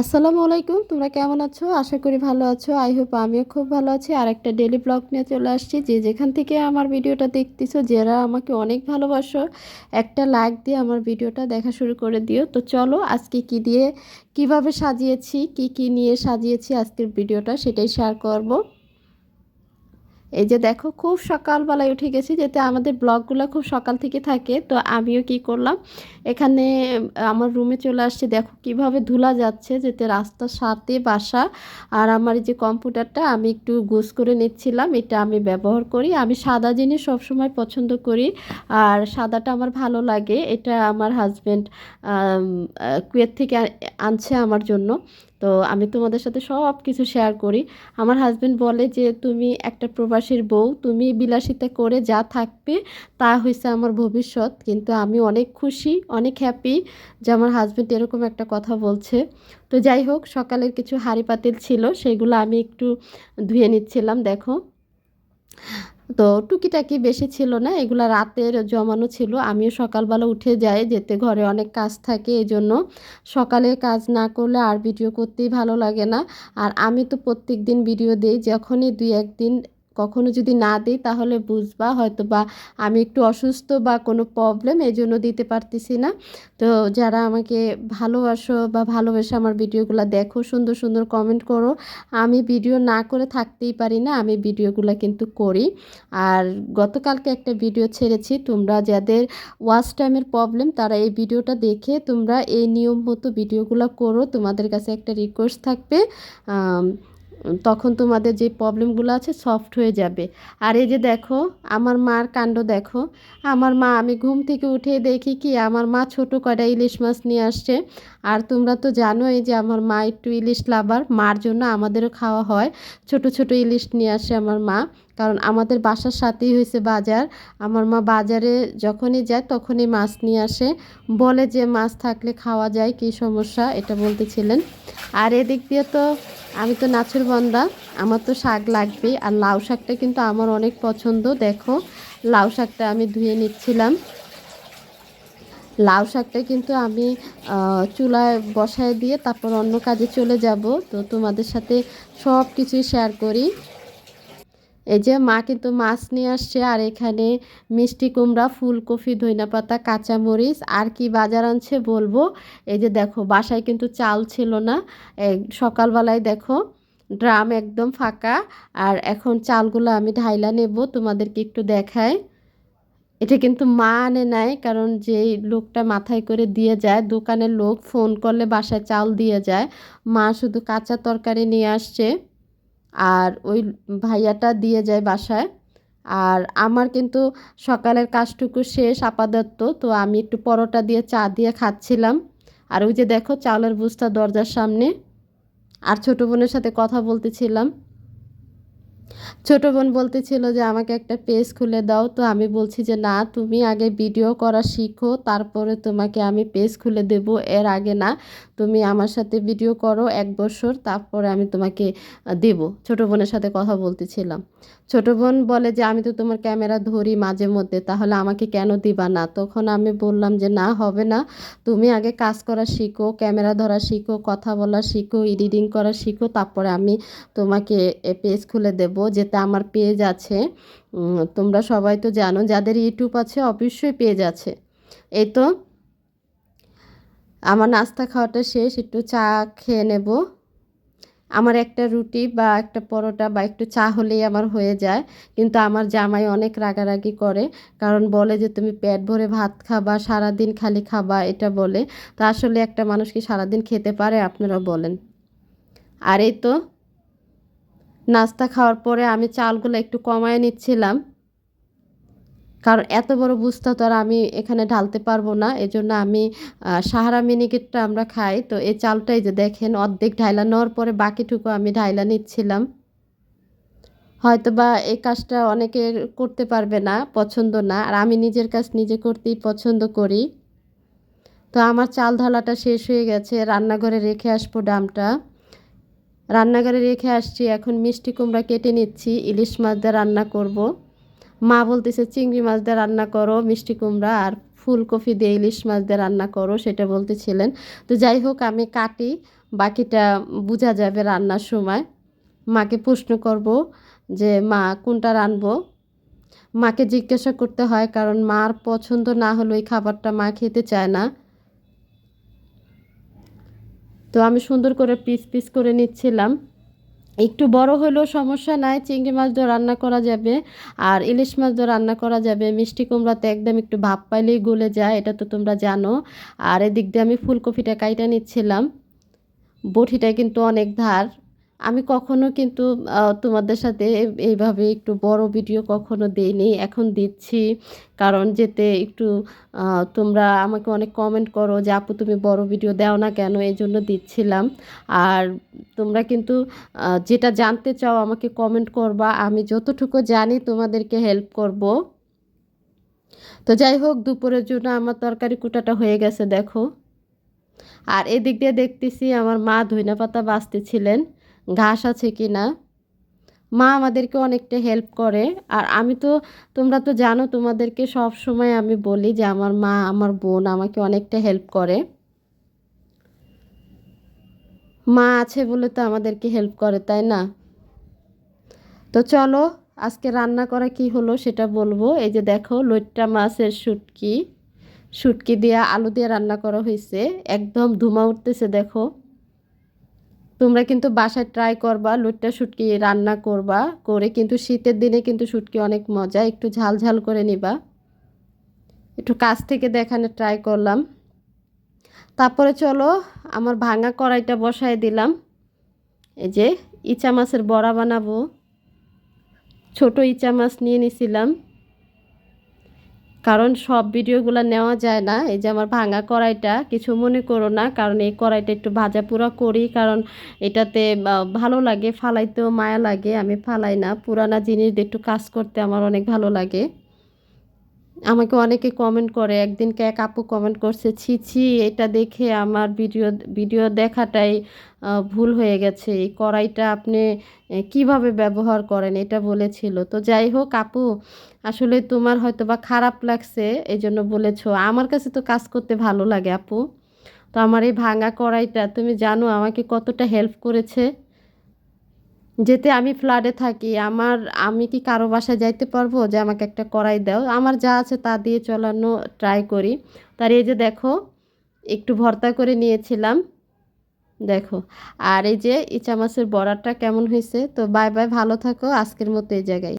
আসসালামু আলাইকুম, তোমরা কেমন আছো? আশা করি ভালো আছো। আই হোপ আমিও খুব ভালো আছি। আর একটা ডেলি ব্লগ নিয়ে চলে আসছি। যে যেখান থেকে আমার ভিডিওটা দেখতেছো, যারা আমাকে অনেক ভালোবাসো, একটা লাইক দিয়ে আমার ভিডিওটা দেখা শুরু করে দিও। তো চলো, আজকে কি দিয়ে, কীভাবে সাজিয়েছি, কি কি নিয়ে সাজিয়েছি আজকের ভিডিওটা সেটাই শেয়ার করব। এই যে দেখো, খুব সকালবেলায় উঠে গেছি, যেতে আমাদের ব্লগগুলো খুব সকাল থেকে থাকে। তো আমিও কি করলাম এখানে, আমার রুমে চলে আসছে, দেখো কীভাবে ধুলা যাচ্ছে, যেতে রাস্তার সাথে বাসা। আর আমার যে কম্পিউটারটা, আমি একটু গুছ করে নিচ্ছিলাম, এটা আমি ব্যবহার করি। আমি সাদা জিনিস সবসময় পছন্দ করি, আর সাদাটা আমার ভালো লাগে, এটা আমার হাজব্যান্ড কুয়েত থেকে আনছে আমার জন্য। তো আমি তোমাদের সাথে সব কিছু শেয়ার করি। আমার হাজব্যান্ড বলে যে, তুমি একটা প্রবাসীর বউ, তুমি বিলাসিতা করে যা থাকবে, তা হয়েছে আমার ভবিষ্যৎ। কিন্তু আমি অনেক খুশি অনেক হ্যাপি যে আমার হাজব্যান্ড এরকম একটা কথা বলছে। তো যাই হোক, সকালের কিছু হাঁড়ি পাতিল ছিল, সেগুলো আমি একটু ধুয়ে নিচ্ছিলাম, দেখো। তো টুকিটাকি বেশি ছিল না, এগুলো রাতের জমানো ছিল। আমিও সকালবেলা উঠে যাই, যেতে ঘরে অনেক কাজ থাকে এই জন্য সকালে কাজ না করলে আর ভিডিও করতেই ভালো লাগে না। আর আমি তো প্রত্যেক দিন ভিডিও দিই, যখনই দুই একদিন কখনো যদি না দিই, তাহলে বুঝবা হয়তো বা আমি একটু অসুস্থ বা কোনো প্রবলেম এই জন্য দিতে পারতেছি না। তো যারা আমাকে ভালোবাসো বা ভালোবেসে আমার ভিডিওগুলো দেখো, সুন্দর সুন্দর কমেন্ট করো। আমি ভিডিও না করে থাকতেই পারি না, আমি ভিডিওগুলো কিন্তু করি। আর গতকালকে একটা ভিডিও ছেড়েছি, তোমরা যাদের ওয়াচ টাইমের প্রবলেম তারা এই ভিডিওটা দেখে তোমরা এই নিয়ম মতো ভিডিওগুলো করো। তোমাদের কাছে একটা রিকোয়েস্ট থাকবে তখন তোমাদের যে প্রবলেমগুলো আছে সফট হয়ে যাবে। আর এই যে দেখো, আমার মার কাণ্ড দেখো। আমার মা, আমি ঘুম থেকে উঠে দেখি কি, আমার মা ছোট কয়টা ইলিশ মাছ নিয়ে আসছে। আর তোমরা তো জানোই যে আমার মা একটু ইলিশ লাভার, মার জন্য আমাদেরও খাওয়া হয়। ছোট ছোট ইলিশ নিয়ে আসে আমার মা। কারণ আমাদের বাসার সাথেই হয়েছে বাজার। আমার মা বাজারে যখনই যায় তখনই মাছ নিয়ে আসে। বলে যে মাছ থাকলে খাওয়া যায়, কী সমস্যা? এটা বলতেছিলেন। আর এদিক দিয়ে তো আমি তো নাচের বন্দা, আমার তো শাক লাগবে আর লাউ শাকটা কিন্তু আমার অনেক পছন্দ। দেখো, লাউ শাকটা আমি ধুয়ে নিচ্ছিলাম। লাউ শাকটা কিন্তু আমি চুলায় বসায় দিয়ে তারপর অন্য কাজে চলে যাব। তো তোমাদের সাথে সব কিছুই শেয়ার করি। এই যে মা কিন্তু মাছ নিয়ে আসছে, আর এখানে মিষ্টি কুমড়া, ফুলকপি ধইনা পাতা কাঁচামরিচ, আর কি বাজার আনছে বলব? এই যে দেখো, বাসায় কিন্তু চাল ছিল না। সকালবেলায় দেখো, ড্রাম একদম ফাঁকা, আর এখন চালগুলো আমি ঢাইলা নেব, তোমাদেরকে একটু দেখায় এটা কিন্তু মা আনে নাই, কারণ যে লোকটা মাথায় করে দিয়ে যায়, দোকানের লোক ফোন করলে বাসায় চাল দিয়ে যায়। মা শুধু কাঁচা তরকারি নিয়ে আসছে। আর ওই ভাইয়াটা দিয়ে যায় বাসায়। আর আমার কিন্তু সকালের কাজটুকু শেষ, আপাতত। তো আমি একটু পরোটা দিয়ে, চা দিয়ে খাচ্ছিলাম। আর ওই যে দেখো চালের বুস্তা দরজার সামনে। আর ছোটো বোনের সাথে কথা বলতেছিলাম। ছোট বোন বলতেছিল যে, আমাকে একটা পেজ খুলে দাও। তো আমি বলছি যে, না, তুমি আগে ভিডিও করা শিখো, তারপরে তোমাকে আমি পেজ খুলে দেব। এর আগে না। তুমি আমার সাথে ভিডিও করো এক বছর, তারপরে আমি তোমাকে দেব। ছোট বোনের সাথে কথা বলতেছিলাম। ছোট বোন বলে যে, আমি তো তোমার ক্যামেরা ধরি মাঝে মধ্যে, তাহলে আমাকে কেন দিবা না? তখন আমি বললাম যে, না, হবে না। তুমি আগে কাজ করা শিখো, ক্যামেরা ধরা শিখো, কথা বলা শিখো এডিটিং করা শিখো, তারপরে আমি তোমাকে পেজ খুলে দেব, যেতে আমার পেজ আছে। তোমরা সবাই তো জানো, যাদের ইউটিউব আছে, অবশ্যই পেজ আছে। এই তো আমার নাস্তা খাওয়াটা শেষ, একটু চা খেয়ে নেব। আমার একটা রুটি বা একটা পরোটা বা একটু চা হলেই আমার হয়ে যায়। কিন্তু আমার জামাই অনেক রাগারাগি করে, কারণ বলে যে তুমি পেট ভরে ভাত খাবা, সারাদিন খালি খাবা, এটা বলে। তা আসলে একটা মানুষ কি সারাদিন খেতে পারে আপনারা বলেন। আর এই তো, নাস্তা খাওয়ার পরে আমি চালগুলো একটু কমায় নিচ্ছিলাম। কারণ এত বড় বুঝতে তো আর আমি এখানে ঢালতে পারব না। এজন্য আমি সাহারা মিনিকেটটা আমরা খাই। তো এই চালটাই যে দেখেন, অর্ধেক ঢাইলা নেওয়ার পরে বাকিটুকু আমি ঢাইলা নিচ্ছিলাম। হয়তো বা এই কাজটা অনেকে করতে পারবে না, পছন্দ না। আর আমি নিজের কাজ নিজে করতেই পছন্দ করি। তো আমার চাল ঢালাটা শেষ হয়ে গেছে। রান্নাঘরে রেখে আসব ডামটা। রান্নাঘরে রেখে আসছি। এখন মিষ্টি কুমড়া কেটে নিচ্ছি। ইলিশ মাছ দিয়ে রান্না করব। মা বলতেছে, চিংড়ি মাছ দিয়ে রান্না করো, মিষ্টি কুমড়া আর ফুলকপি দিয়ে ইলিশ মাছ দিয়ে রান্না করো, সেটা বলতেছিলেন। তো যাই হোক, আমি কাটি, বাকিটা বোঝা যাবে রান্নার সময়। মাকে প্রশ্ন করব যে, মা, কোনটা রানবো? মাকে জিজ্ঞাসা করতে হয়, কারণ মার পছন্দ না হলে ওই খাবারটা মা খেতে চায় না। তো আমি সুন্দর করে পিস পিস করে নিচ্ছিলাম। একটু বড় হলেও সমস্যা নাই, চিংড়ি মাছ দিয়ে রান্না করা যাবে। আর ইলিশ মাছ দিয়ে রান্না করা যাবে। মিষ্টি কুমড়াতে একদম একটু ভাপ পাইলেই গলে যায়, এটা তো তোমরা জানো। আর এদিক দিয়ে আমি ফুলকপিটা কাইটা নিচ্ছিলাম। বটিটা কিন্তু অনেক ধার। আমি কখনো কিন্তু তোমাদের সাথে এইভাবে একটু বড় ভিডিও কখনো দিইনি। এখন দিচ্ছি, কারণ যেতে একটু তোমরা আমাকে অনেক কমেন্ট করো যে, আপু, তুমি বড় ভিডিও দাও না কেন? এই জন্য দিচ্ছিলাম। আর তোমরা কিন্তু যেটা জানতে চাও আমাকে কমেন্ট করবা। আমি যতটুকু জানি তোমাদেরকে হেল্প করব। তো যাই হোক, দুপুরের জন্য আমার তরকারি কুটাটা হয়ে গেছে, দেখো। আর এদিক দিয়ে দেখতেছি আমার মা ধইনা পাতা বাঁচতেছিলেন। ঘাস আছে কি না? মা আমাদেরকে অনেকটা হেল্প করে। আর আমি তো, তোমরা তো জানো, তোমাদেরকে সব সময় আমি বলি যে আমার মা, আমার বোন আমাকে অনেকটা হেল্প করে। মা আছে বলে তো আমাদেরকে হেল্প করে, তাই না? তো চলো, আজকে রান্না করা কি হলো সেটা বলব। এই যে দেখো, লইট্টা মাছের শুটকি। শুটকি দিয়ে আলু দিয়ে রান্না করা হয়েছে একদম ধুমা উঠতেছে, দেখো। তোমরা কিন্তু বাসায় ট্রাই করবা, লুটটা শুটকি রান্না করবা, করে কিন্তু শীতের দিনে কিন্তু শুটকি অনেক মজা, একটু ঝাল ঝাল করে নিবা। একটু কাছ থেকে দেখানো ট্রাই করলাম। তারপরে চলো, আমার ভাঙা কড়াইটা বসায় দিলাম। এই যে ইচা মাছের বড়া বানাবো। ছোট ইচা মাছ নিয়ে নিছিলাম। কারণ সব ভিডিওগুলো নেওয়া যায় না। এই যে আমার ভাঙা কড়াইটা, কিছু মনে করো না, কারণ এই কড়াইটা একটু ভাজা পুরা করি, কারণ এটাতে ভালো লাগে, ফালাইতেও মায়া লাগে, আমি ফালাই না। পুরানা জিনিস একটু কাজ করতে আমার অনেক ভালো লাগে। আমাকে অনেকে কমেন্ট করে একদিনকে এক আপু কমেন্ট করছে, ছি ছি, এটা দেখে আমার ভিডিও ভিডিও দেখাটাই ভুল হয়ে গেছে। এই কড়াইটা আপনি কীভাবে ব্যবহার করেন? এটা বলেছিল। তো যাই হোক, আপু, আসলে তোমার হয়তো বা খারাপ লাগছে এই জন্য বলেছ। আমার কাছে তো কাজ করতে ভালো লাগে, আপু। তো আমার এই ভাঙা কড়াইটা, তুমি জানো আমাকে কতটা হেল্প করেছে। যেতে আমি ফ্ল্যাটে থাকি, আমার, আমি কি কারও বাসায় যাইতে পারব? যে আমাকে একটা কড়াই দাও। আমার যা আছে তা দিয়ে চলানো ট্রাই করি। তার এই যে দেখো, একটু ভর্তা করে নিয়েছিলাম। দেখো। আর এই যে ইচা মাছের বড়াটা কেমন হয়েছে? তো বাই বাই ভালো থাকো। আজকের মতো এই জায়গায়।